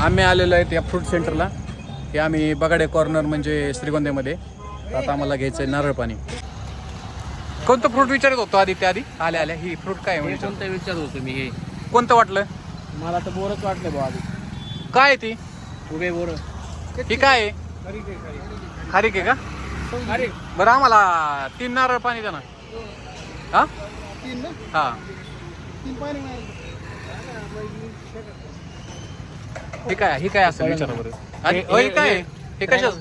आम्ही आलेलो आहेत या फ्रूट सेंटरला हे आम्ही बगाडे कॉर्नर म्हणजे श्रीगोंद्यामध्ये आता आम्हाला घ्यायचं आहे नारळ पाणी. कोणतं फ्रूट विचारत होतो आधी त्या आधी? आल्या आल्या ही फ्रूट काय म्हणजे कोणतं विचार होतो मी हे? कोणतं वाटलं? मला तर बोरच वाटलं भाऊ आधी. काय आहे ती? उभे बोर. ही काय आहे? खारीक आहे का? अरे बरं आम्हाला तीन नारळ पाणी द्या ना. हा? हा. हे काय ही काय असेल विचारा बरं आणि हे- हे हे- काय? आहे? हे- हे कशाच?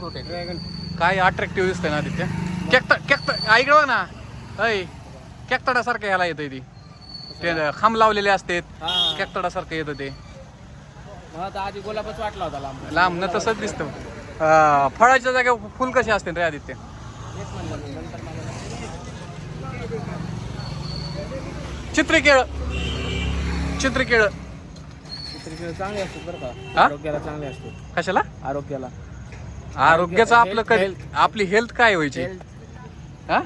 काय अट्रॅक्टिव्ह दिसतंय ना आदित्य? केक्ट केक्ट ऐकलं बघ ना? अय केकतडासारखं ह्याला येतं ती. ते खांब लावलेले असतात. हा. केकतडासारखं येतं ते. मला तर आधी गुलाबच वाटला होता लांब. लांब न तसंच दिसतं. अं, फळाच्या जागेवर फुल कसे असते रे आदित्य? तेच म्हणलं मी नंतर मला चित्रिकेळ चित्रिकेळ चित्रकला चांगले असतात बरं हा? का आरोग्याला चांगले असतात. कशाला? आरोग्याला. आरोग्याचं आपलं health- कधी. आपली हेल्थ काय व्हायची? हा?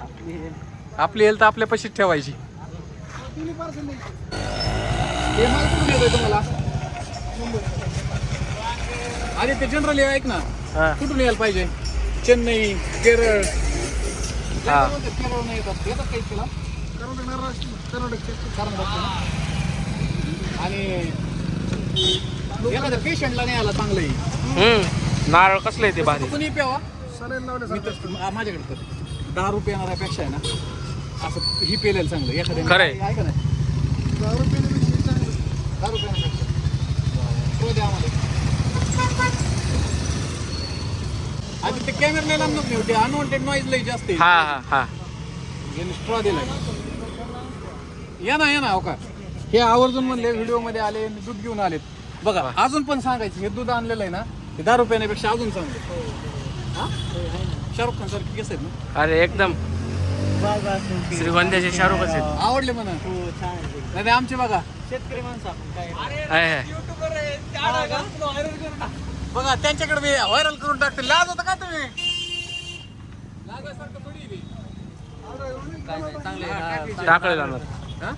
आपली हेल्थ आपल्या पशीच ठेवायची. अरे ते जनरली ऐक ना. हा. कुठून यायला पाहिजे? चेन्नई केरळ. हा. केरळ नाही येतात येतात काही तिला आणि एखाद्या पेशंटला नाही आला चांगलंही हम्म. नारळ कसलं आहे ते भारी? कुणी प्यावा? मी तर मा- माझ्याकडे तर. दहा रुपये येणाऱ्यापेक्षा आहे ना असं ही पेलेलं चांगलं. एखाद्या खरंय. ऐका ना. दहा रुपये दहा रुपये येण्यापेक्षा. तो द्या आम्हाला. आधी ते कॅमेरा लांब नको ते अनवॉन्टेड नॉईज लई जास्त आहे. हा हा हा. यांनी स्ट्रॉ दिलाय. या ना या ना हो का? हे आवर्जून म्हणले व्हिडिओमध्ये आले आणि दूध घेऊन आलेत. बघा अजून पण सांगायचं हे दूध आणलेलं आहे ना ते दहा रुपयापेक्षा अजून चांगलं हा? शाहरुख खान सारखे केस आहेत ना? अरे एकदम. श्रीगोंद्याचे शाहरुखच आहेत. आवडले म्हणा. नाही ते आमचे बघा. शेतकरी माणसं आहे आहे. बघा त्यांच्याकडे व्हायरल करून टाकते. लाज होता का तुम्ही? लाजासारखं थोडी आहे. ते. टाकले. जाणार हा?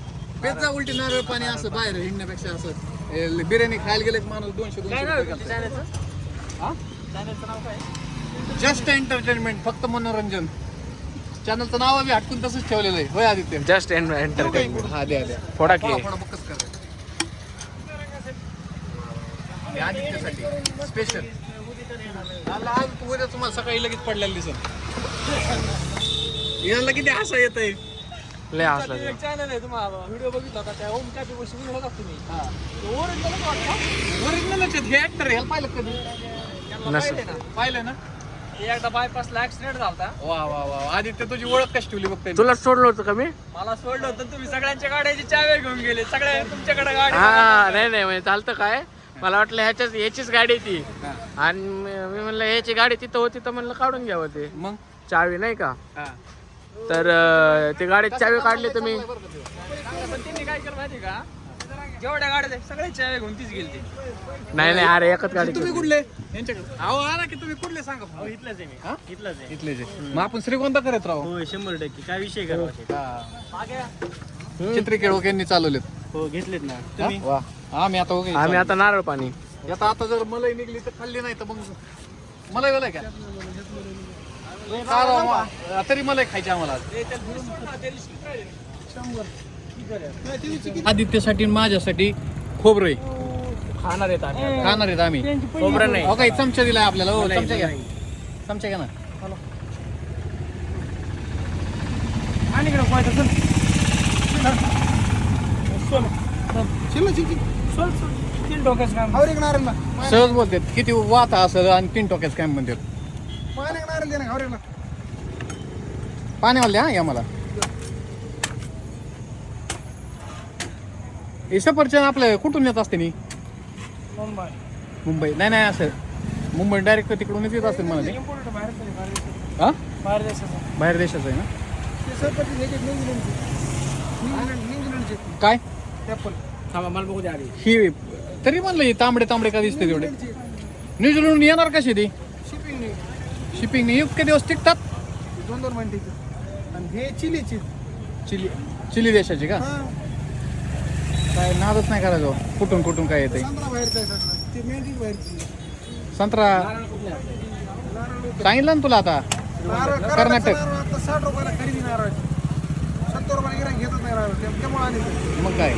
जा उलटी नारळ पाणी असं बाहेर हिंडण्यापेक्षा असं ए, बिर्याणी खायला गेले की माणूस दोनशे. हा? जस्ट एंटरटेनमेंट फक्त मनोरंजन. चॅनलचं नाव बी हटकून तसंच ठेवलेलं आहे. होय आदित्य? Just entertainment. हा द्या द्या फोडा की. फोडा फोडा बक्कच करा. हे आदित्यसाठी स्पेशल आज उद्या तुम्हाला सकाळी लगेच पडलेलं दिसत याला किती असं येत आहे लय हसला ते. चॅनल आहे तुम्हाला व्हिडिओ बघितला होता त्या ओम कॅफे बसून व्हिडिओ बघा तुम्ही. ओरिजिनलच आहेत हे? ऍक्टर ह्याला पाहिलं कधी नसेल. पाहिलं ना? ते एकदा बायपासला ऍक्सिडेंट झाला वा वा वा. आदित्य तुझी ओळख कशी ठेवली बघते तुला सोडलं होतं का मी? मला सोडलं होतं तुम्ही सगळ्यांच्या गाड्याची चाव्या घेऊन गेले. सगळ्या तुमच्याकडे गाडी हा नाही नाही म्हणजे चालतं काय? मला वाटलं ह्याच्याच याचीच गाडी आहे ती. आणि मी मी म्हणलं ह्याची गाडी तिथं होती तर म्हणलं काढून घ्यावं ते. मग? चावी नाही का? हा. तर ती गाडीत चावी काढली तुम्ही? पण त्यांनी काय केलं माहिती का? जेवढ्या गाड्या आहेत, सगळ्या चाव्या घेऊन तीच गेली नाही नाही अरे एकच गाडी तुम्ही कुठले? यांच्याकडे. अहो आला की तुम्ही कुठले सांगा इथलंच आहे मी. हा? इथलंच आहे. इथले जे मग आपण श्रीगोंदा करत राहू. हो शंभर टक्के. काय विषय करा चित्रिकेळ यांनी चालवलेत. हो घेतलेत ना. हा? वा. आम्ही आता ओके आम्ही आता नारळ पाणी. आता आता जर मलाई निघली तर खाल्ली नाही तर मग मलाई वेळ का? मग. तरी मलाई खायची आम्हाला. आज. आदित्यसाठी आणि माझ्यासाठी खोबरं आहे. खाणार आहेत आम्ही खाणार आहेत आम्ही. खोबरं नाही. हो काही चमचा दिलाय आपल्याला. हो नाही, चमचा घ्या. नाही. चमचा घ्या ना. आणि इकडे पाहिजे चल. तीन डोक्याचं काम. सहज बोलतात किती वात असं आणि तीन टोक्याच काय म्हणतात. पाण्यावाले हा या मला. हे सफरचंद आपलं कुठून येत असते नी? मुंबई. मुंबई. नाही नाही असं. मुंबई डायरेक्ट तिकडूनच येत असेल मला ते. बाहेर हा? देशाचं. बाहेर देशाचं आहे ना? काय? थांबा मला बघू द्या आधी. ही तरी म्हणलं ही तांबडे तांबडे का दिसते तेवढे? न्यूझीलंड येणार कशी ती? शिपिंग शिपिंग इतके दिवस टिकतात दोन दोन महिने आणि हे चिलीची चिली चिली देशाची का? काय नादच नाही करायचं कुठून कुठून काय येते संत्रा सांगितलं ना तुला आता? कर्नाटक. साठ रुपयाला खरेदी नारळ सत्तर रुपयाला घेतच नाही मग काय?